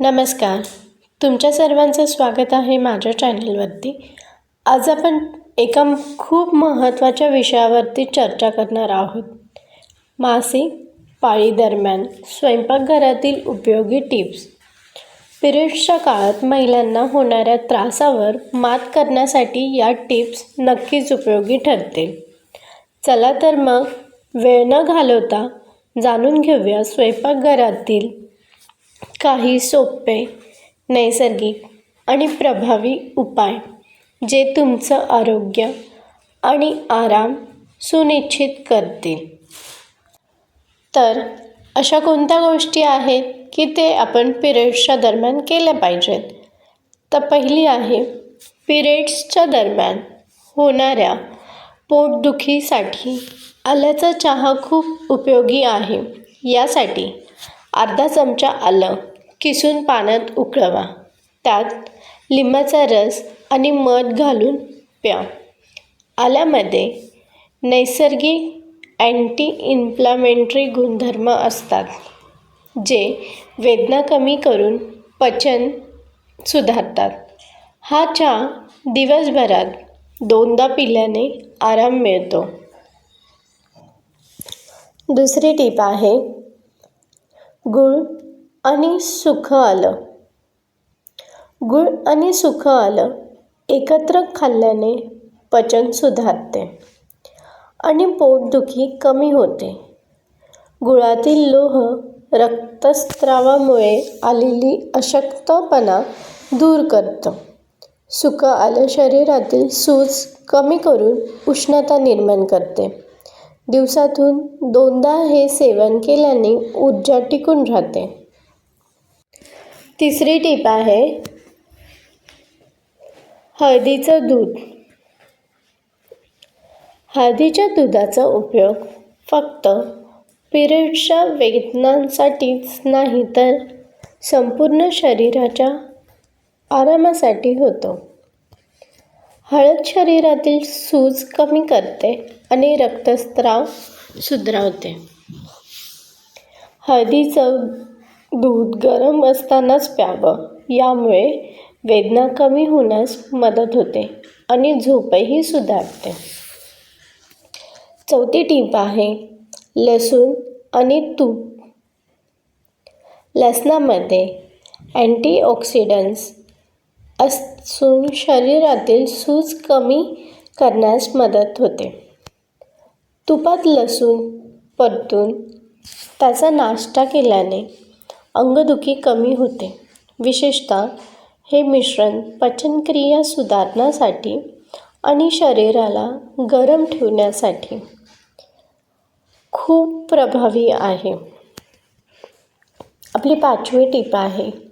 नमस्कार. तुमच्या सर्वांचं स्वागत आहे माझ्या चॅनलवरती. आज आपण एका खूप महत्त्वाच्या विषयावरती चर्चा करणार आहोत. मासिक पाळीदरम्यान स्वयंपाकघरातील उपयोगी टिप्स. पिरियड्सच्या काळात महिलांना होणाऱ्या त्रासावर मात करण्यासाठी या टिप्स नक्कीच उपयोगी ठरतील. चला तर मग वेळ न घालवता जाणून घेऊया स्वयंपाकघरातील काही सोपे नैसर्गिक आणि प्रभावी उपाय जे तुमचं आरोग्य आणि आराम सुनिश्चित करतील. तर अशा कोणत्या गोष्टी आहेत की ते आपण पिरियड्सच्या दरम्यान केल्या पाहिजेत? तर पहिली आहे पिरियड्सच्या दरम्यान होणाऱ्या पोटदुखीसाठी आल्याचा चहा खूप उपयोगी आहे. यासाठी अर्धा चमचा आलं. किसून पाण्यात उकळवा. त्यात लिंबाचा रस आणि मध घालून प्या. आल्यामध्ये नैसर्गिक अँटी इन्फ्लामेंटरी गुणधर्म असतात जे वेदना कमी करून पचन सुधारतात. हा चहा दिवसभरात दोनदा पिल्याने आराम मिळतो. दुसरी टीप आहे गूळ आणि सुखं आलं. गूळ आणि सुखं आलं एकत्र खाल्ल्याने पचन सुधारते आणि पोटदुखी कमी होते. गुळातील लोह रक्तस्त्रावामुळे आलेली अशक्तपणा दूर करतं. सुकं आलं शरीरातील सूज कमी करून उष्णता निर्माण करते. दिवसातून दोनदा हे सेवन केल्याने ऊर्जा टिकून राहते. तिसरी टीप आहे हळदीचं दूध. हळदीच्या दुधाचा उपयोग फक्त पिरियड्सच्या वेदनांसाठीच नाही तर संपूर्ण शरीराच्या आरामासाठी होतो. हळद शरीरातील सूज कमी करते आणि रक्तस्त्राव सुधारवते. हळदीचं दूध गरम असतानाच प्यावं यामुळे वेदना कमी होण्यास मदत होते आणि झोपही सुधारते. चौथी टीप आहे लसूण आणि तूप. लसणामध्ये अँटीऑक्सिडंट्स असून शरीरातील सूज कमी करण्यास मदत होते. तुपात लसूण परतून त्याचा नाश्ता केल्याने अंगदुखी कमी होते. विशेषतः हे मिश्रण पचनक्रिया सुधारण्यासाठी आणि शरीराला गरम ठेवण्यासाठी खूप प्रभावी आहे. आपली पाचवी टीप आहे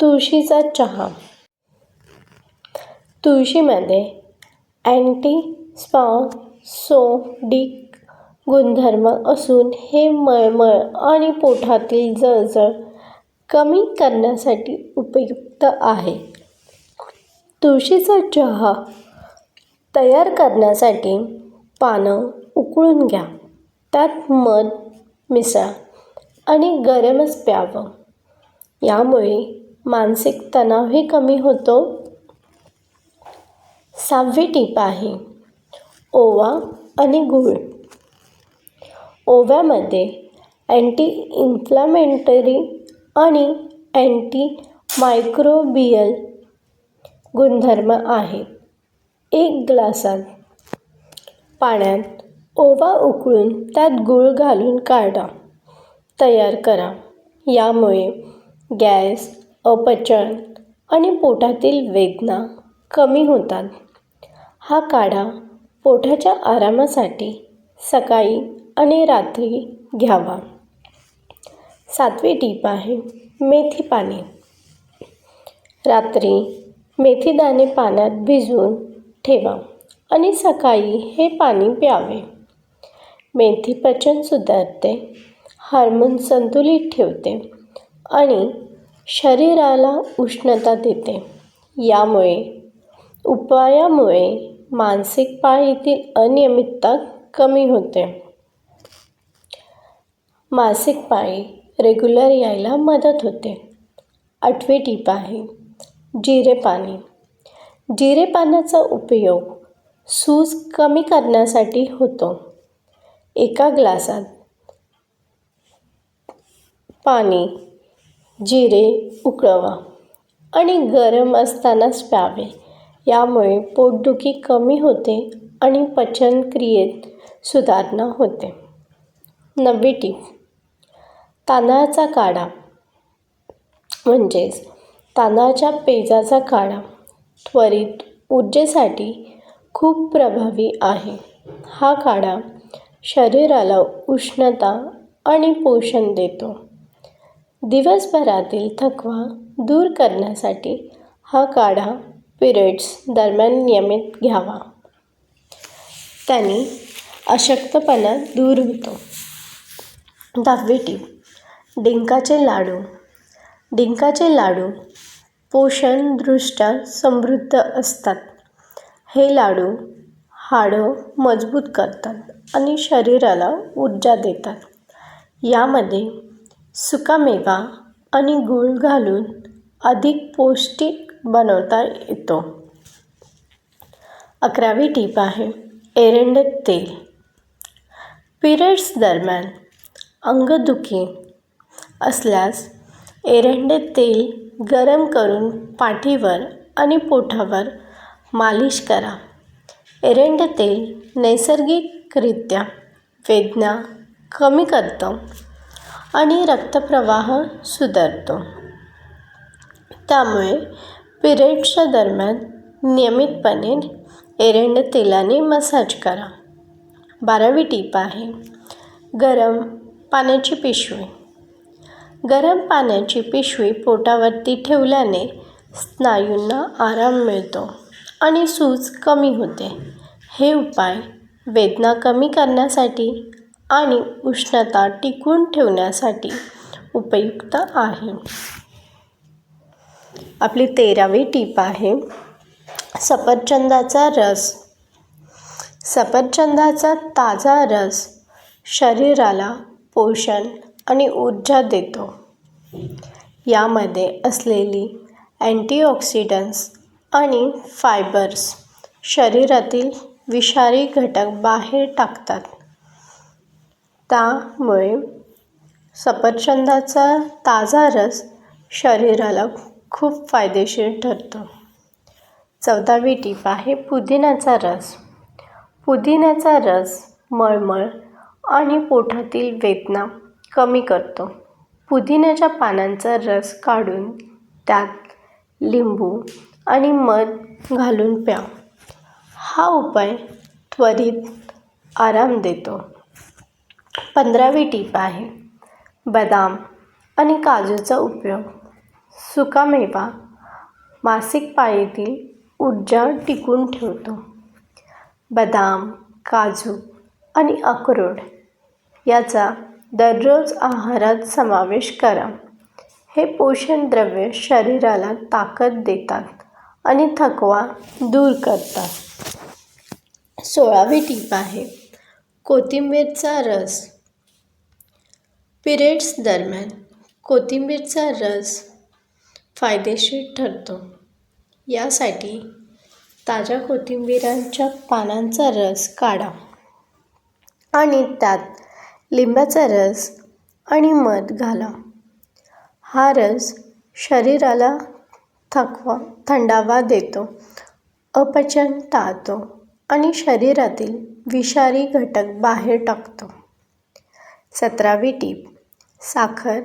तुळशीचा चहा. तुळशीमध्ये अँटी स्पॉसोडिक गुणधर्म असून हे मळमळ आणि पोटातील जळजळ कमी करण्यासाठी उपयुक्त आहे. तुळशीचा चहा तयार करण्यासाठी पानं उकळून घ्या. त्यात मध मिसळा आणि गरमच प्यावं. यामुळे मानसिक तणावही कमी होतो. सहावी टीप आहे ओवा आणि गूळ. ओव्यामध्ये अँटी इन्फ्लामेंटरी आणि अँटी मायक्रोबियल गुणधर्म आहेत. एक ग्लासात पाण्यात ओवा उकळून त्यात गूळ घालून काढा. तयार करा. यामुळे गॅस अपचन आणि पोटातील वेदना कमी होतात. हा काढा पोटाच्या आरामासाठी सकाळी आणि रात्री घ्यावा. सातवी टीप आहे मेथी पाणी. रात्री मेथीदाणे पाण्यात भिजवून ठेवा आणि सकाळी हे पाणी प्यावे. मेथी पचन सुधारते हार्मोन संतुलित ठेवते आणि शरीराला उष्णता देते. यामुळे उपायामुळे मानसिक पाळीतील अनियमितता कमी होते. मासिक पाळी रेग्युलर यायला मदत होते. आठवी टीप आहे जिरे पाणी. जिरे पाण्याचा उपयोग सूज कमी करण्यासाठी होतो. एका ग्लासात पाणी जिरे उकळवा आणि गरम असतानाच प्यावे. यामुळे पोटदुखी कमी होते आणि पचनक्रियेत सुधारणा होते. नववी टीप. तांदळाचा काढा म्हणजेच तांदळाच्या पेजाचा काढा त्वरित ऊर्जेसाठी खूप प्रभावी आहे. हा काढा शरीराला उष्णता आणि पोषण देतो. दिवसभरातील थकवा दूर करण्यासाठी हा काढा पिरियड्स दरम्यान नियमित घ्यावा. त्याने अशक्तपणा दूर होतो. दहावी टीप डिंकाचे लाडू. डिंकाचे लाडू पोषणदृष्ट्या समृद्ध असतात. हे लाडू हाडं मजबूत करतात आणि शरीराला ऊर्जा देतात. यामध्ये सुकामेवा आणि गूळ घालून अधिक पौष्टिक बनवता येतो. अकरावी टीप आहे एरंड तेल. पिरियड्स दरम्यान अंगदुखी असल्यास एरंडे तेल गरम करून पाठीवर आणि पोटावर मालिश करा. एरंड तेल नैसर्गिकरित्या वेदना कमी करतं. आणि रक्तप्रवाह सुधारतो. त्यामुळे पिरियड्सच्या दरम्यान नियमितपणे एरंड तेलाने मसाज करा. बारावी टीप आहे गरम पाण्याची पिशवी. गरम पाण्याची पिशवी पोटावरती ठेवल्याने स्नायूंना आराम मिळतो आणि सूज कमी होते. हे उपाय वेदना कमी करण्यासाठी आणि उष्णता टिकवून ठेवण्यासाठी उपयुक्त आहे. आपली तेरावी टीप आहे सफरचंदाचा रस. सफरचंदाचा ताजा रस शरीराला पोषण आणि ऊर्जा देतो. यामध्ये असलेली अँटीऑक्सिडंट्स आणि फायबर्स शरीरातील विषारी घटक बाहेर टाकतात. त्यामुळे सफरचंदाचा ताजा रस शरीराला खूप फायदेशीर ठरतो. चौदावी टीप आहे पुदिन्याचा रस. पुदिन्याचा रस मळमळ आणि पोटातील वेदना कमी करतो. पुदिन्याच्या पानांचा रस काढून त्यात लिंबू आणि मध घालून प्या. हा उपाय त्वरित आराम देतो. पंधरावी टीप आहे. बदाम आणि काजूचा उपयोग. सुकामेवा मासिक पाळीतील ऊर्जा टिकून ठेवतो. बदाम काजू आणि अक्रोड याचा दररोज आहारात समावेश करा. हे पोषण द्रव्य शरीराला ताकद देतात आणि थकवा दूर करतात. सोळावी टीप आहे. कोथिंबीरचा रस. पिरियड्स दरम्यान कोथिंबीरचा रस फायदेशीर ठरतो. यासाठी ताज्या कोथिंबिरांच्या पानांचा रस काढा आणि त्यात लिंबाचा रस आणि मध घाला. हा रस शरीराला थकवा थंडावा देतो अपचन टाळतो आणि शरीरातील विषारी घटक बाहेर टाकतो. सतरावी टीप साखर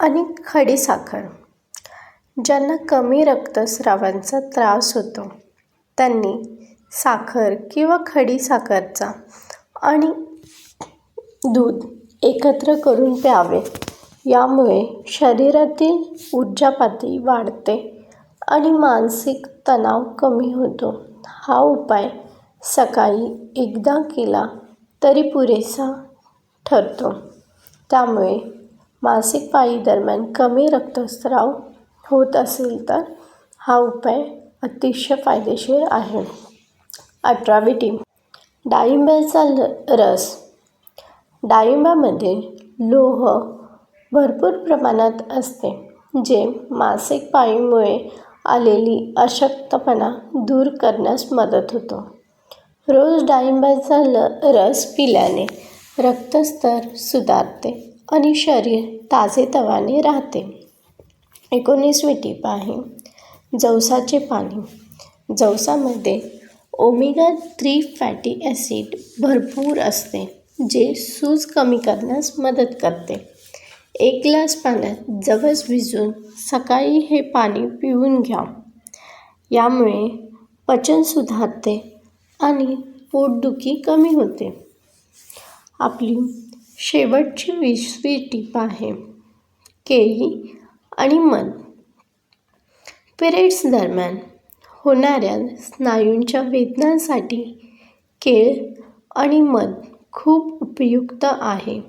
आणि खडी साखर. ज्यांना कमी रक्तस्रावांचा त्रास होतो त्यांनी साखर किंवा खडी साखरचा आणि दूध एकत्र करून प्यावे. यामुळे शरीरातील ऊर्जा पातळी वाढते आणि मानसिक तणाव कमी होतो. हा उपाय सकाळी एकदा केला तरी पुरेसा ठरतो. त्यामुळे मासिक पाळी दरम्यान कमी रक्तस्राव होत असेल तर हा उपाय अतिशय फायदेशीर आहे. अठरावी टीम. डाळिंबाचा ल रस. डाळिंबामध्ये लोह भरपूर प्रमाणात असते जे मासिक पाळीमुळे आलेली अशक्तपणा दूर करण्यास मदत होतो. रोज डाळिंबाचा ल रस पिल्याने रक्तस्तर सुधारते आणि शरीर ताजेतवाने राहते. एकोणीसवी टीप आहे जवसाचे पाणी. जवसामध्ये ओमेगा थ्री फॅटी ॲसिड भरपूर असते जे सूज कमी करण्यास मदत करते. एक ग्लास पाण्यात जवस भिजून सकाळी हे पाणी पिऊन घ्या. यामुळे पचन सुधारते आणि पोटदुखी कमी होते. आपली शेवटची वीसवी टीप आहे. केळी आणि मध पिरियड्स दरम्यान होणाऱ्या स्नायूंच्या वेदनांसाठी केळ आणि मध खूप उपयुक्त आहे.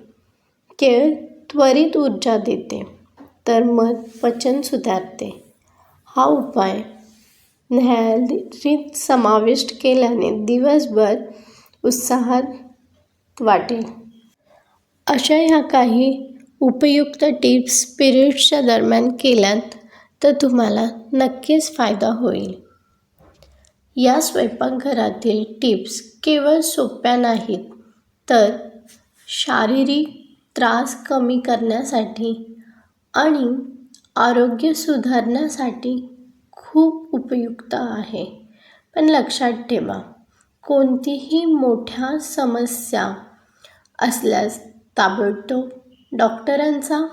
केळ त्वरित ऊर्जा देते तर मध पचन सुधारते. हा उपाय न्यायालयीत समाविष्ट केल्याने दिवसभर उत्साहात वाटेल. अशा ह्या काही उपयुक्त टिप्स पिरियड्सच्या दरम्यान केल्यात तर तुम्हाला नक्कीच फायदा होईल. या स्वयंपाकघरातील टिप्स केवळ सोप्या नाहीत तर शारीरिक त्रास कमी करण्यासाठी आणि आरोग्य सुधारण्यासाठी खूप उपयुक्त आहे. पण लक्षात ठेवा कोणतीही मोठ्या समस्या असल्यास ताबडतोब डॉक्टरांचा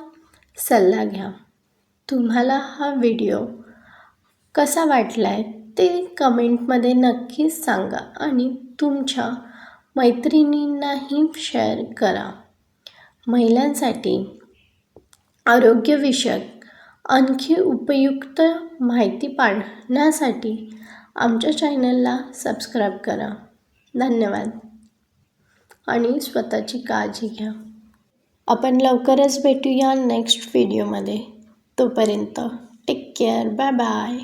सल्ला घ्या. तुम्हाला हा व्हिडिओ कसा वाटला आहे ते कमेंटमध्ये नक्कीच सांगा आणि तुमच्या मैत्रिणींनाही शेअर करा. महिलांसाठी आरोग्यविषयक आणखी उपयुक्त माहिती पाहण्यासाठी आमच्या चॅनलला सबस्क्राईब करा. धन्यवाद. आणि स्वतःची काळजी घ्या. आपण लवकरच भेटूया नेक्स्ट व्हिडिओमध्ये. तोपर्यंत टेक केअर बाय बाय